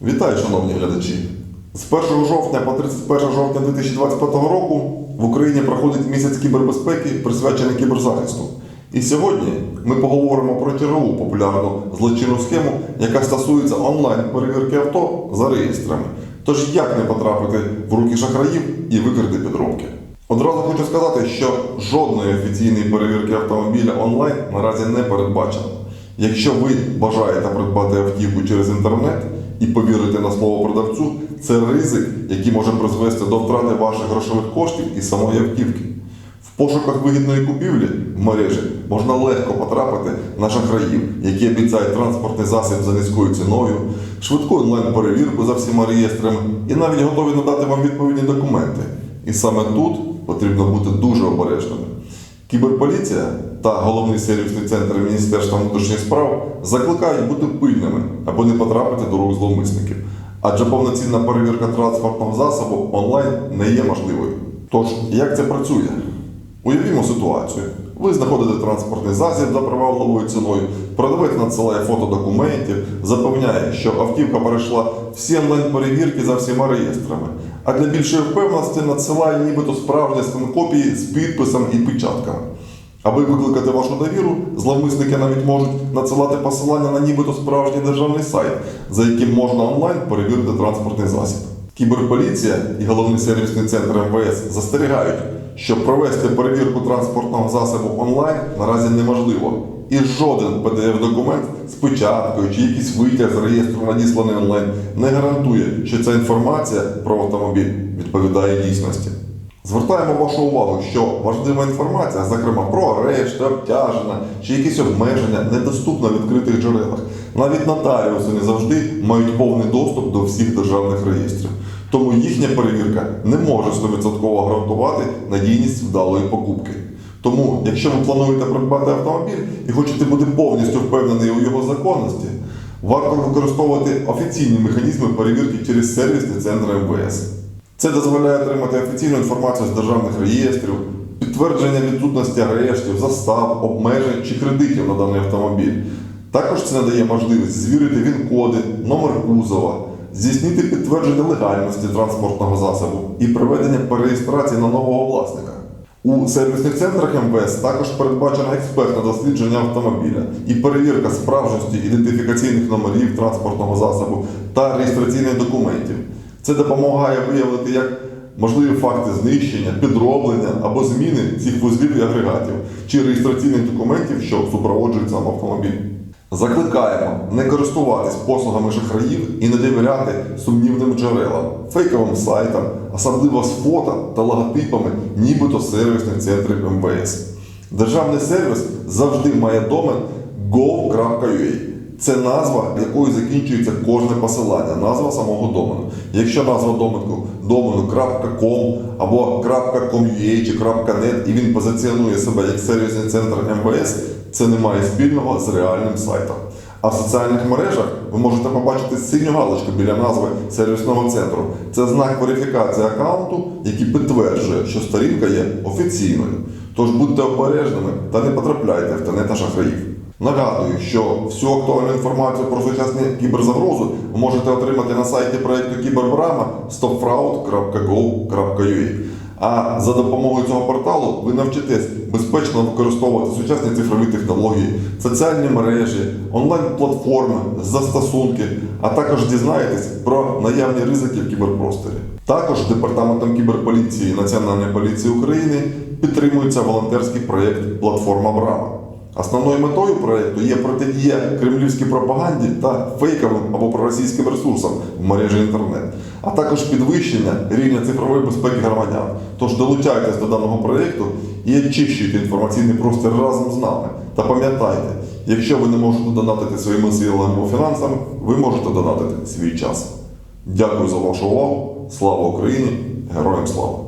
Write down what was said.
Вітаю, шановні глядачі! З 1 жовтня по 31 жовтня 2025 року в Україні проходить місяць кібербезпеки, присвячений кіберзахисту. І сьогодні ми поговоримо про чергову популярну злочинну схему, яка стосується онлайн-перевірки авто за реєстрами. Тож як не потрапити в руки шахраїв і викрити підробки? Одразу хочу сказати, що жодної офіційної перевірки автомобіля онлайн наразі не передбачено. Якщо ви бажаєте придбати автівку через інтернет і повірити на слово продавцю, це ризик, який може призвести до втрати ваших грошових коштів і самої автівки. В пошуках вигідної купівлі в мережі можна легко потрапити на шахраїв, які обіцяють транспортний засіб за низькою ціною, швидку онлайн-перевірку за всіма реєстрами і навіть готові надати вам відповідні документи. І саме тут потрібно бути дуже обережними. Кіберполіція та головний сервісний центр Міністерства внутрішніх справ закликають бути пильними, аби не потрапити до рук зловмисників. Адже повноцінна перевірка транспортного засобу онлайн не є можливою. Тож, як це працює? Уявімо ситуацію. Ви знаходите транспортний засіб за привабливою ціною, продавець надсилає фото документів, запевняє, що автівка перейшла всі онлайн-перевірки за всіма реєстрами, а для більшої впевненості надсилає нібито справжні скан-копії з підписом і печатками. Аби викликати вашу довіру, зловмисники навіть можуть надсилати посилання на нібито справжній державний сайт, за яким можна онлайн перевірити транспортний засіб. Кіберполіція і головний сервісний центр МВС застерігають, що провести перевірку транспортного засобу онлайн наразі неможливо. І жоден PDF-документ з печаткою чи якийсь витяг з реєстру надісланий онлайн не гарантує, що ця інформація про автомобіль відповідає дійсності. Звертаємо вашу увагу, що важлива інформація, зокрема про арешти, обтяження чи якісь обмеження, недоступна в відкритих джерелах. Навіть нотаріуси не завжди мають повний доступ до всіх державних реєстрів. Тому їхня перевірка не може 100% гарантувати надійність вдалої покупки. Тому, якщо ви плануєте придбати автомобіль і хочете бути повністю впевнені у його законності, варто використовувати офіційні механізми перевірки через сервісний центр МВС. Це дозволяє отримати офіційну інформацію з державних реєстрів, підтвердження відсутності арештів, застав, обмежень чи кредитів на даний автомобіль. Також це надає можливість звірити він-коди, номер кузова, здійснити підтвердження легальності транспортного засобу і проведення перереєстрації на нового власника. У сервісних центрах МВС також передбачено експертне дослідження автомобіля і перевірка справжності ідентифікаційних номерів транспортного засобу та реєстраційних документів. Це допомагає виявити як можливі факти знищення, підроблення або зміни цих вузлів і агрегатів чи реєстраційних документів, що супроводжують сам автомобіль. Закликаємо не користуватись послугами шахраїв і не довіряти сумнівним джерелам, фейковим сайтам, особливо з фото та логотипами, нібито сервісних центрів МВС. Державний сервіс завжди має домен gov.ua. Це назва, якою закінчується кожне посилання, назва самого домену. Якщо назва домену, домену або .com.ua чи .net і він позиціонує себе як сервісний центр МВС, це не має спільного з реальним сайтом. А в соціальних мережах ви можете побачити синю галочку біля назви сервісного центру. Це знак верифікації аккаунту, який підтверджує, що сторінка є офіційною. Тож будьте обережними та не потрапляйте в тенета шахраїв. Нагадую, що всю актуальну інформацію про сучасні кіберзагрози ви можете отримати на сайті проєкту Кібербрама stopfraud.gov.ua. А за допомогою цього порталу ви навчитесь безпечно використовувати сучасні цифрові технології, соціальні мережі, онлайн-платформи, застосунки, а також дізнаєтесь про наявні ризики в кіберпросторі. Також Департаментом кіберполіції Національної поліції України підтримується волонтерський проєкт Платформа Брама. Основною метою проєкту є протидія кремлівській пропаганді та фейковим або проросійським ресурсам в мережі інтернет, а також підвищення рівня цифрової безпеки громадян. Тож долучайтесь до даного проєкту і очищуйте інформаційний простір разом з нами. Та пам'ятайте, якщо ви не можете донатити своїми силами або фінансами, ви можете донатити свій час. Дякую за вашу увагу. Слава Україні! Героям слава!